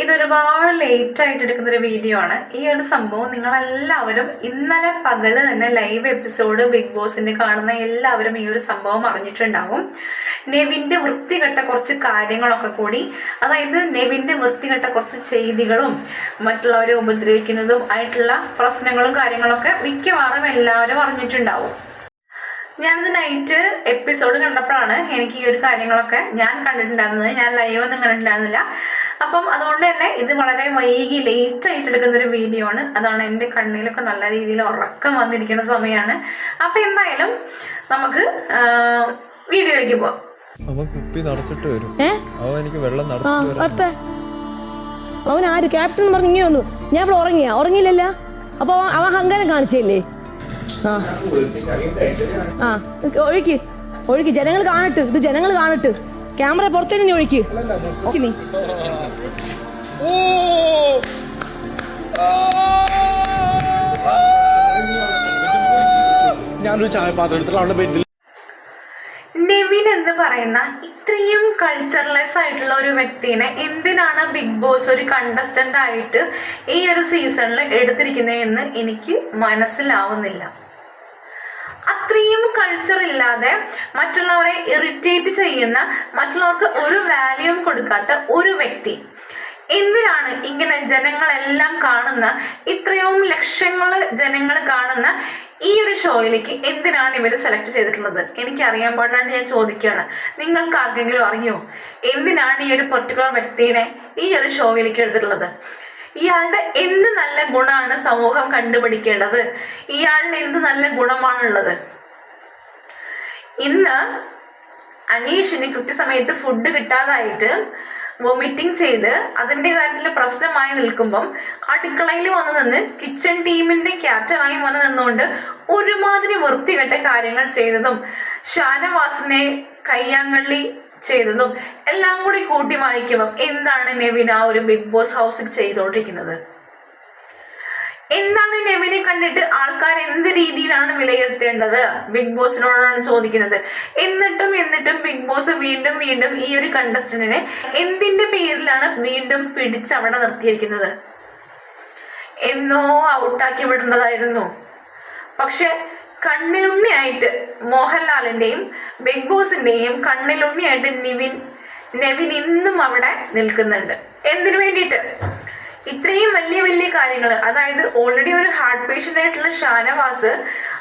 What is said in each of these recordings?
ഇതൊരുപാട് late ആയിട്ട് എടുക്കുന്ന ഒരു വീഡിയോ ആണ്. ഈ ഒരു സംഭവം നിങ്ങളെല്ലാവരും ഇന്നലെ പകൽ തന്നെ ലൈവ് എപ്പിസോഡ് ബിഗ് ബോസിന്റെ കാണുന്ന എല്ലാവരും ഈ ഒരു സംഭവം അറിഞ്ഞിട്ടുണ്ടാവും. നെവിന്റെ വൃത്തികെട്ട കുറച്ച് കാര്യങ്ങളൊക്കെ കൂടി അതായത് നെവിന്റെ വൃത്തികെട്ട കുറച്ച് ചെയ്തികളും മറ്റുള്ളവരെ ഉപദ്രവിക്കുന്നതും ആയിട്ടുള്ള പ്രശ്നങ്ങളും കാര്യങ്ങളൊക്കെ മിക്കവാറും എല്ലാവരും അറിഞ്ഞിട്ടുണ്ടാവും. ഞാനിത് നൈറ്റ് എപ്പിസോഡ് കണ്ടപ്പോഴാണ് എനിക്ക് ഈ ഒരു കാര്യങ്ങളൊക്കെ ഞാൻ കണ്ടിട്ടുണ്ടായിരുന്നത്. ഞാൻ ലൈവ് ഒന്നും കണ്ടിട്ടുണ്ടായിരുന്നില്ല. അപ്പം അതുകൊണ്ട് തന്നെ ഇത് വളരെ വൈകി ലേറ്റ് ആയിട്ട് എടുക്കുന്ന ഒരു വീഡിയോ ആണ്. അതാണ് എന്റെ കണ്ണിലൊക്കെ നല്ല രീതിയിൽ ഉറക്കം വന്നിരിക്കുന്ന സമയമാണ്. അപ്പം എന്തായാലും നമുക്ക് വീഡിയോയിലേക്ക് പോവാം. അവൻ കുപ്പി നടച്ചിട്ട് വരും. അവൻ എനിക്ക് വെള്ളം നടത്തിട്ട് അവൻ ആര് ക്യാപ്റ്റൻ പറഞ്ഞു ഇങ്ങനെ വന്നു. ഞാൻ ഇവിടെ ഉറങ്ങിയാ. ഉറങ്ങിയില്ലല്ല? അപ്പൊ അവൻ- അവൻ കാണിച്ചില്ലേ? ആ. ഒഴുക്കി ഒഴുക്കി. ജനങ്ങൾ കാണട്ട് ഇത് ജനങ്ങൾ കാണട്ട്. ക്യാമറ പുറത്തേക്ക് ഒഴുക്കി. ഒഴുക്കി നീ. ഞാനൊരു ചായ പാത്രം എടുത്തിട്ട് ബെഡിൽ നെവിൻ എന്ന് പറയുന്ന ഇത്രയും കൾച്ചർലെസ് ആയിട്ടുള്ള ഒരു വ്യക്തിനെ എന്തിനാണ് ബിഗ് ബോസ് ഒരു കണ്ടസ്റ്റന്റ് ആയിട്ട് ഈ ഒരു സീസണിൽ എടുത്തിരിക്കുന്നത് എന്ന് എനിക്ക് മനസ്സിലാവുന്നില്ല. അത്രയും കൾച്ചർ ഇല്ലാതെ മറ്റുള്ളവരെ ഇറിറ്റേറ്റ് ചെയ്യുന്ന മറ്റുള്ളവർക്ക് ഒരു വാല്യൂം കൊടുക്കാത്ത ഒരു വ്യക്തി എന്തിനാണ് ഇങ്ങനെ ജനങ്ങളെല്ലാം കാണുന്ന ഇത്രയും ലക്ഷങ്ങൾ ജനങ്ങൾ കാണുന്ന ഈ ഒരു ഷോയിലേക്ക് എന്തിനാണ് ഇവർ സെലക്ട് ചെയ്തിട്ടുള്ളത്? എനിക്ക് അറിയാൻ പാടില്ലാണ്ട് ഞാൻ ചോദിക്കുകയാണ്. നിങ്ങൾക്ക് ആർക്കെങ്കിലും അറിയോ? എന്തിനാണ് ഈ ഒരു പെർട്ടിക്കുലർ വ്യക്തിയെ ഈ ഒരു ഷോയിലേക്ക് എടുത്തിട്ടുള്ളത്? ഇയാളുടെ എന്ത് നല്ല ഗുണമാണ് സമൂഹം കണ്ടുപിടിക്കേണ്ടത്? ഇയാളുടെ എന്ത് നല്ല ഗുണമാണുള്ളത്? ഇന്ന് അനീഷിന് കൃത്യസമയത്ത് ഫുഡ് കിട്ടാതായിട്ട് വൊമിറ്റിംഗ് ചെയ്ത് അതിന്റെ കാര്യത്തിൽ പ്രശ്നമായി നിൽക്കുമ്പം അടുക്കളയിൽ വന്ന് നിന്ന് കിച്ചൺ ടീമിന്റെ ക്യാപ്റ്റനായി വന്ന് നിന്നുകൊണ്ട് ഒരുമാതിരി വൃത്തികെട്ട കാര്യങ്ങൾ ചെയ്തതും ഷാനവാസിനെ കയ്യാങ്കള്ളി ചെയ്തതും എല്ലാം കൂടി കൂട്ടി വായിക്കുമ്പം എന്താണ് നെവിൻ ആ ഒരു ബിഗ് ബോസ് ഹൗസിൽ ചെയ്തുകൊണ്ടിരിക്കുന്നത് എന്താണ് നെവിനെ കണ്ടിട്ട് ആൾക്കാർ എന്ത് രീതിയിലാണ് വിലയിരുത്തേണ്ടത്? ബിഗ് ബോസിനോടാണ് ചോദിക്കുന്നത്. എന്നിട്ടും എന്നിട്ടും ബിഗ് ബോസ് വീണ്ടും വീണ്ടും ഈ ഒരു കണ്ടസ്റ്റന്റിനെ എന്തിന്റെ പേരിലാണ് വീണ്ടും പിടിച്ച് അവിടെ നിർത്തിയിരിക്കുന്നത്? എന്നോ ഔട്ടാക്കി വിടേണ്ടതായിരുന്നു. പക്ഷെ കണ്ണിലുണ്ണിയായിട്ട് മോഹൻലാലിന്റെയും ബിഗ് ബോസിന്റെയും കണ്ണിലുണ്ണിയായിട്ട് നിവിൻ നെവിൻ ഇന്നും അവിടെ നിൽക്കുന്നുണ്ട്. എന്തിനു വേണ്ടിയിട്ട്? ഇത്രയും വലിയ വലിയ കാര്യങ്ങൾ അതായത് ഓൾറെഡി ഒരു ഹാർട്ട് പേഷ്യന്റ് ആയിട്ടുള്ള ഷാനവാസ്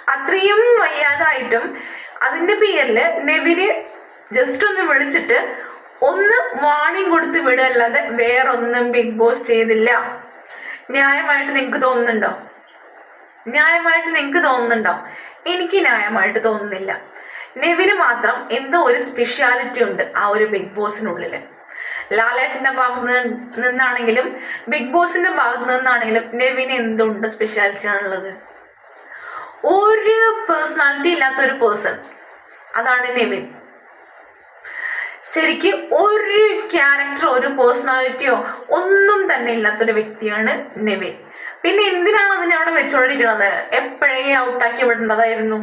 അത്രയും വയ്യാതായിട്ടും അതിന്റെ പേരിൽ നെവിനെ ജസ്റ്റ് ഒന്ന് വിളിച്ചിട്ട് ഒന്ന് വാണിംഗ് കൊടുത്ത് വിടുകയല്ലാതെ വേറൊന്നും ബിഗ് ബോസ് ചെയ്തില്ല. ന്യായമായിട്ട് നിങ്ങൾക്ക് തോന്നുന്നുണ്ടോ? ന്യായമായിട്ട് നിങ്ങൾക്ക് തോന്നുന്നുണ്ടോ? എനിക്ക് ന്യായമായിട്ട് തോന്നുന്നില്ല. നെവിന് മാത്രം എന്തോ ഒരു സ്പെഷ്യാലിറ്റി ഉണ്ട് ആ ഒരു ബിഗ് ബോസിനുള്ളിൽ ലാലേട്ടന്റെ ഭാഗത്ത് നിന്നാണെങ്കിലും ബിഗ് ബോസിന്റെ ഭാഗത്ത് നിന്നാണെങ്കിലും നെവിന് എന്തുണ്ട് സ്പെഷ്യാലിറ്റി ആണുള്ളത്? ഒരു പേഴ്സണാലിറ്റി ഇല്ലാത്ത ഒരു പേഴ്സൺ അതാണ് നെവിൻ. ശരിക്ക് ഒരു ക്യാരക്ടറോ ഒരു പേഴ്സണാലിറ്റിയോ ഒന്നും തന്നെ ഇല്ലാത്തൊരു വ്യക്തിയാണ് നെവിൻ. പിന്നെ എന്തിനാണ് അതിനെ അവിടെ വെച്ചോണ്ടിരിക്കുന്നത് എപ്പോഴേ ഔട്ടാക്കി വിടേണ്ടതായിരുന്നു?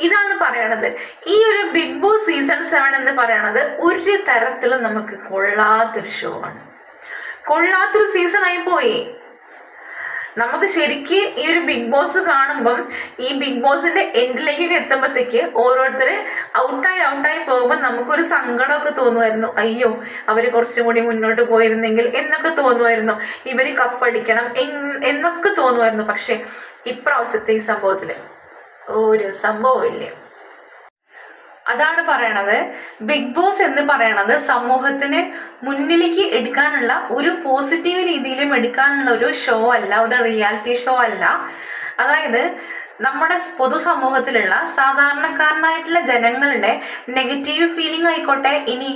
ഇതാണ് പറയണത്. ഈ ഒരു ബിഗ് ബോസ് സീസൺ സെവൻ എന്ന് പറയണത് ഒരു തരത്തിലും നമുക്ക് കൊള്ളാത്തൊരു ഷോ ആണ്. കൊള്ളാത്തൊരു ആയി പോയി. നമുക്ക് ശരിക്ക് ഈ ഒരു ബിഗ് ബോസ് കാണുമ്പം ഈ ബിഗ് ബോസിന്റെ എൻഡിലേക്കൊക്കെ എത്തുമ്പോഴത്തേക്ക് ഓരോരുത്തര് ഔട്ടായി ഔട്ടായി പോകുമ്പോൾ നമുക്കൊരു സങ്കടമൊക്കെ തോന്നുമായിരുന്നു. അയ്യോ അവർ കുറച്ചും കൂടി മുന്നോട്ട് പോയിരുന്നെങ്കിൽ എന്നൊക്കെ തോന്നുമായിരുന്നു. ഇവർ കപ്പടിക്കണം എന്നൊക്കെ തോന്നുമായിരുന്നു. പക്ഷേ ഇപ്രാവശ്യത്തെ ഈ സംഭവത്തിൽ ഒരു സംഭവമില്ല അതാണ് പറയണത്. ബിഗ് ബോസ് എന്ന് പറയണത് സമൂഹത്തിന് മുന്നിലേക്ക് എടുക്കാനുള്ള ഒരു പോസിറ്റീവ് രീതിയിലും എടുക്കാനുള്ള ഒരു ഷോ അല്ല ഒരു റിയാലിറ്റി ഷോ അല്ല. അതായത് നമ്മുടെ പൊതുസമൂഹത്തിലുള്ള സാധാരണക്കാരനായിട്ടുള്ള ജനങ്ങളുടെ നെഗറ്റീവ് ഫീലിംഗ് ആയിക്കോട്ടെ ഇനി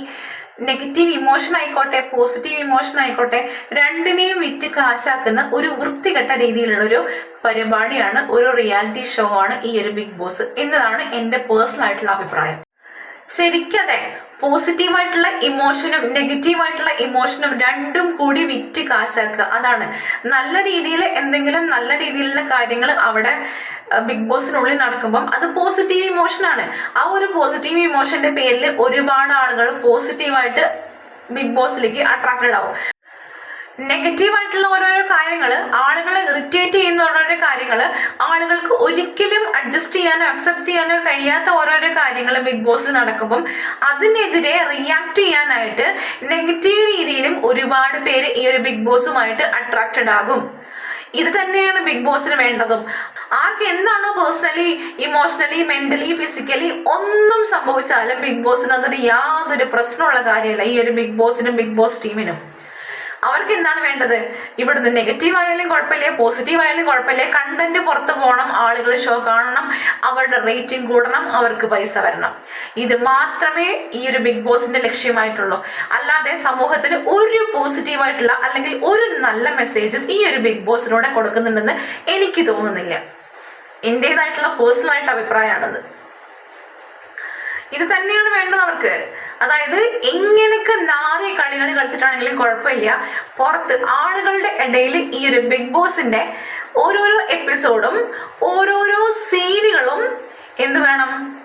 നെഗറ്റീവ് ഇമോഷൻ ആയിക്കോട്ടെ പോസിറ്റീവ് ഇമോഷൻ ആയിക്കോട്ടെ രണ്ടിനെയും വിറ്റ് കാശാക്കുന്ന ഒരു വൃത്തികെട്ട രീതിയിലുള്ള ഒരു പരിപാടിയാണ് ഒരു റിയാലിറ്റി ഷോ ആണ് ഈ ഒരു ബിഗ് ബോസ് എന്നതാണ് എന്റെ പേഴ്സണൽ ആയിട്ടുള്ള അഭിപ്രായം. ശരിക്കതെ പോസിറ്റീവായിട്ടുള്ള ഇമോഷനും നെഗറ്റീവായിട്ടുള്ള ഇമോഷനും രണ്ടും കൂടി വിറ്റ് കാശാക്കുക. അതാണ്. നല്ല രീതിയിൽ എന്തെങ്കിലും നല്ല രീതിയിലുള്ള കാര്യങ്ങൾ അവിടെ ബിഗ് ബോസിനുള്ളിൽ നടക്കുമ്പം അത് പോസിറ്റീവ് ഇമോഷനാണ് ആ ഒരു പോസിറ്റീവ് ഇമോഷന്റെ പേരിൽ ഒരുപാട് ആളുകൾ പോസിറ്റീവായിട്ട് ബിഗ് ബോസിലേക്ക് അട്രാക്റ്റഡ് ആവും. നെഗറ്റീവ് ആയിട്ടുള്ള ഓരോരോ കാര്യങ്ങൾ ആളുകളെ ഇറിറ്റേറ്റ് ചെയ്യുന്ന ഓരോരോ കാര്യങ്ങൾ ആളുകൾക്ക് ഒരിക്കലും അഡ്ജസ്റ്റ് ചെയ്യാനോ അക്സെപ്റ്റ് ചെയ്യാനോ കഴിയാത്ത ഓരോരോ കാര്യങ്ങൾ ബിഗ് ബോസിൽ നടക്കുമ്പം അതിനെതിരെ റിയാക്ട് ചെയ്യാനായിട്ട് നെഗറ്റീവ് രീതിയിലും ഒരുപാട് പേര് ഈ ഒരു ബിഗ് ബോസുമായിട്ട് അട്രാക്റ്റഡ് ആകും. ഇത് തന്നെയാണ് ബിഗ് ബോസിന് വേണ്ടതും. ആർക്ക് എന്താണോ പേഴ്സണലി ഇമോഷണലി മെന്റലി ഫിസിക്കലി ഒന്നും സംഭവിച്ചാലും ബിഗ് ബോസിന് അതൊരു യാതൊരു പ്രശ്നമുള്ള കാര്യമല്ല ഈ ഒരു ബിഗ് ബോസിനും ബിഗ് ബോസ് ടീമിനും അവർക്ക് എന്താണ് വേണ്ടത്? ഇവിടുന്ന് നെഗറ്റീവ് ആയാലും കുഴപ്പമില്ല പോസിറ്റീവ് ആയാലും കുഴപ്പമില്ല. കണ്ടന്റ് പുറത്ത് പോകണം ആളുകൾ ഷോ കാണണം അവരുടെ റേറ്റിംഗ് കൂടണം അവർക്ക് പൈസ വരണം. ഇത് മാത്രമേ ഈ ഒരു ബിഗ് ബോസിന്റെ ലക്ഷ്യമായിട്ടുള്ളൂ. അല്ലാതെ സമൂഹത്തിന് ഒരു പോസിറ്റീവായിട്ടുള്ള അല്ലെങ്കിൽ ഒരു നല്ല മെസ്സേജും ഈ ഒരു ബിഗ് ബോസിലൂടെ കൊടുക്കുന്നുണ്ടെന്ന് എനിക്ക് തോന്നുന്നില്ല. എന്റെതായിട്ടുള്ള പേഴ്സണൽ ആയിട്ട് അഭിപ്രായമാണത്. ഇത് തന്നെയാണ് വേണ്ടത് അവർക്ക്. അതായത് എങ്ങനെയൊക്കെ നാറിയ കളികൾ കളിച്ചിട്ടാണെങ്കിലും കുഴപ്പമില്ല. പുറത്ത് ആളുകളുടെ ഇടയിൽ ഈ ഒരു ബിഗ് ബോസിന്റെ ഓരോരോ എപ്പിസോഡും ഓരോരോ സീനുകളും എന്ത് വേണം?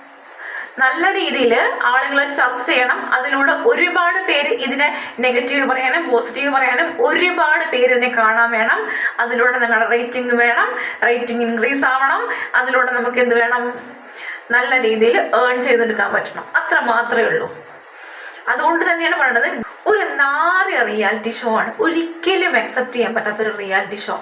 നല്ല രീതിയിൽ ആളുകൾ ചർച്ച ചെയ്യണം. അതിലൂടെ ഒരുപാട് പേര് ഇതിനെ നെഗറ്റീവ് പറയാനും പോസിറ്റീവ് പറയാനും ഒരുപാട് പേര് ഇതിനെ കാണാൻ വേണം. അതിലൂടെ നിങ്ങളുടെ റേറ്റിംഗ് വേണം. റേറ്റിംഗ് ഇൻക്രീസ് ആവണം. അതിലൂടെ നമുക്ക് എന്ത് വേണം? നല്ല രീതിയിൽ ഏൺ ചെയ്തെടുക്കാൻ പറ്റണം. അത്ര മാത്രമേ ഉള്ളൂ. അതുകൊണ്ട് തന്നെയാണ് പറയുന്നത് ഒരു നാറിയ റിയാലിറ്റി ഷോ ആണ് ഒരിക്കലും അക്സെപ്റ്റ് ചെയ്യാൻ പറ്റാത്ത ഒരു റിയാലിറ്റി ഷോ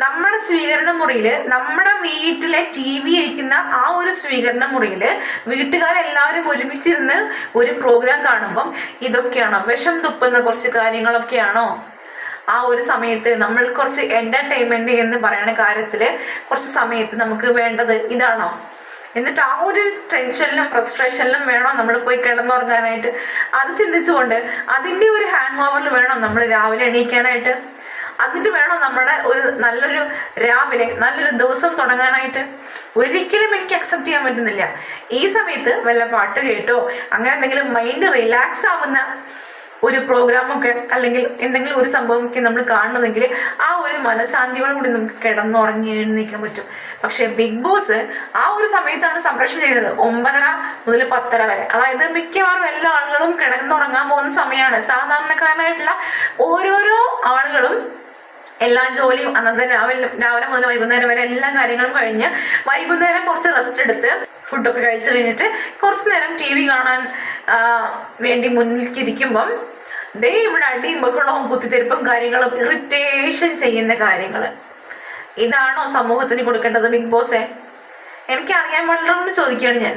നമ്മുടെ സ്വീകരണ മുറിയിൽ നമ്മുടെ വീട്ടിലെ ടി വി ഇരിക്കുന്ന ആ ഒരു സ്വീകരണ മുറിയിൽ വീട്ടുകാരെല്ലാവരും ഒരുമിച്ചിരുന്ന് ഒരു പ്രോഗ്രാം കാണുമ്പം ഇതൊക്കെയാണോ? വിഷം തുപ്പുന്ന കുറച്ച് കാര്യങ്ങളൊക്കെയാണോ? ആ ഒരു സമയത്ത് നമ്മൾ കുറച്ച് എന്റർടൈൻമെന്റ് എന്ന് പറയുന്ന കാര്യത്തിൽ കുറച്ച് സമയത്ത് നമുക്ക് വേണ്ടത് ഇതാണോ? എന്നിട്ട് ആ ഒരു ടെൻഷനിലും ഫ്രസ്ട്രേഷനിലും വേണോ നമ്മൾ പോയി കിടന്നുറങ്ങാനായിട്ട്? അത് ചിന്തിച്ചുകൊണ്ട് അതിന്റെ ഒരു ഹാങ് ഓവറിൽ വേണോ നമ്മൾ രാവിലെ എണീക്കാനായിട്ട്? അതിന് വേണം നമ്മുടെ ഒരു നല്ലൊരു രാവിലെ നല്ലൊരു ദിവസം തുടങ്ങാനായിട്ട്? ഒരിക്കലും എനിക്ക് അക്സെപ്റ്റ് ചെയ്യാൻ പറ്റുന്നില്ല. ഈ സമയത്ത് വല്ല പാട്ട് കേട്ടോ അങ്ങനെ എന്തെങ്കിലും മൈൻഡ് റിലാക്സ് ആവുന്ന ഒരു പ്രോഗ്രാമൊക്കെ അല്ലെങ്കിൽ എന്തെങ്കിലും ഒരു സംഭവമൊക്കെ നമ്മൾ കാണണമെങ്കിൽ ആ ഒരു മനഃശാന്തിയോട് കൂടി നമുക്ക് കിടന്നുറങ്ങി എഴുന്നേക്കാൻ പറ്റും. പക്ഷെ ബിഗ് ബോസ് ആ ഒരു സമയത്താണ് സംപ്രേഷണം ചെയ്തത്. ഒമ്പതര മുതൽ പത്തര വരെ. അതായത് മിക്കവാറും എല്ലാ ആളുകളും കിടന്നുറങ്ങാൻ പോകുന്ന സമയമാണ്. സാധാരണക്കാരനായിട്ടുള്ള ഓരോരോ ആളുകളും എല്ലാ ജോലിയും അന്നത്തെ രാവിലെ രാവിലെ മുതൽ വൈകുന്നേരം വരെ എല്ലാ കാര്യങ്ങളും കഴിഞ്ഞ് വൈകുന്നേരം കുറച്ച് റെസ്റ്റ് എടുത്ത് ഫുഡൊക്കെ കഴിച്ചു കഴിഞ്ഞിട്ട് കുറച്ച് നേരം ടി വി കാണാൻ വേണ്ടി മുന്നിലേക്ക് ഇരിക്കുമ്പം ദേ ഇവിടെ അടിയും ബഹളവും കുത്തിത്തിരിപ്പും കാര്യങ്ങളും ഇറിറ്റേഷൻ ചെയ്യുന്ന കാര്യങ്ങൾ ഇതാണോ സമൂഹത്തിന് കൊടുക്കേണ്ടത് ബിഗ് ബോസേ? എനിക്കറിയാൻ പാടില്ലോണ്ട് ചോദിക്കുകയാണ് ഞാൻ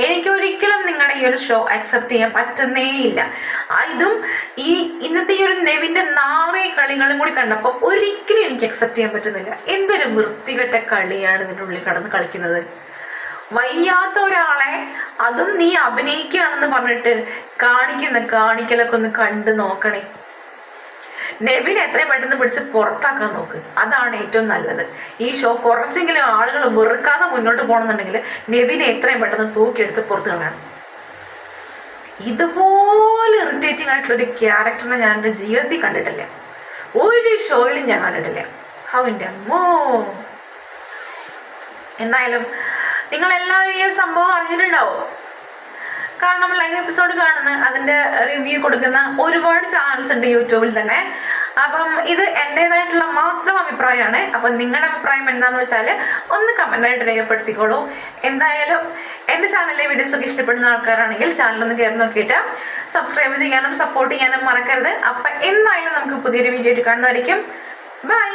എനിക്ക് ഒരിക്കലും നിങ്ങളുടെ ഈ ഒരു ഷോ അക്സെപ്റ്റ് ചെയ്യാൻ പറ്റുന്നേ ഇല്ല. ഇതും ഈ ഇന്നത്തെ ഈ ഒരു നെവിന്റെ നാറേ കളികളും കൂടി കണ്ടപ്പോൾ ഒരിക്കലും എനിക്ക് അക്സെപ്റ്റ് ചെയ്യാൻ പറ്റുന്നില്ല. എന്തൊരു വൃത്തികെട്ട കളിയാണ് ഇതിന്റെ ഉള്ളിൽ കടന്ന് കളിക്കുന്നത്. വയ്യാത്ത ഒരാളെ അതും നീ അഭിനയിക്കുകയാണെന്ന് പറഞ്ഞിട്ട് കാണിക്കുന്ന കാണിക്കലൊക്കെ ഒന്ന് കണ്ടു നോക്കണേ. നെവിനെ എത്രയും പെട്ടെന്ന് പിടിച്ച് പുറത്താക്കാൻ നോക്ക്. അതാണ് ഏറ്റവും നല്ലത്. ഈ ഷോ കുറച്ചെങ്കിലും ആളുകൾ വെറുക്കാതെ മുന്നോട്ട് പോകണമെന്നുണ്ടെങ്കിൽ നെവിനെ എത്രയും പെട്ടെന്ന് തൂക്കിയെടുത്ത് പുറത്ത് കളയണം. ഇതുപോലെ ഇറിറ്റേറ്റിംഗ് ആയിട്ടുള്ള ഒരു ക്യാരക്ടറിനെ ഞാൻ എന്റെ ജീവിതത്തിൽ കണ്ടിട്ടില്ല. ഒരു ഷോയിലും ഞാൻ കണ്ടിട്ടില്ല. ഹൗ എന്റെ അമ്മോ. എന്തായാലും നിങ്ങളെല്ലാവരും ഈ സംഭവം അറിഞ്ഞിട്ടുണ്ടാവും? കാരണം ലൈവ് എപ്പിസോഡ് കാണുന്ന അതിന്റെ റിവ്യൂ കൊടുക്കുന്ന ഒരുപാട് ചാനൽസ് ഉണ്ട് യൂട്യൂബിൽ തന്നെ. അപ്പം ഇത് എന്റെതായിട്ടുള്ള മാത്രം അഭിപ്രായമാണ്. അപ്പം നിങ്ങളുടെ അഭിപ്രായം എന്താണെന്ന് വെച്ചാൽ ഒന്ന് കമന്റായിട്ട് രേഖപ്പെടുത്തിക്കോളൂ. എന്തായാലും എന്റെ ചാനലിലെ വീഡിയോസൊക്കെ ഇഷ്ടപ്പെടുന്ന ആൾക്കാരാണെങ്കിൽ ചാനലൊന്ന് കയറി നോക്കിയിട്ട് സബ്സ്ക്രൈബ് ചെയ്യാനും സപ്പോർട്ട് ചെയ്യാനും മറക്കരുത്. അപ്പം എന്തായാലും നമുക്ക് പുതിയൊരു വീഡിയോ ആയിട്ട് കാണുന്നതായിരിക്കും. ബൈ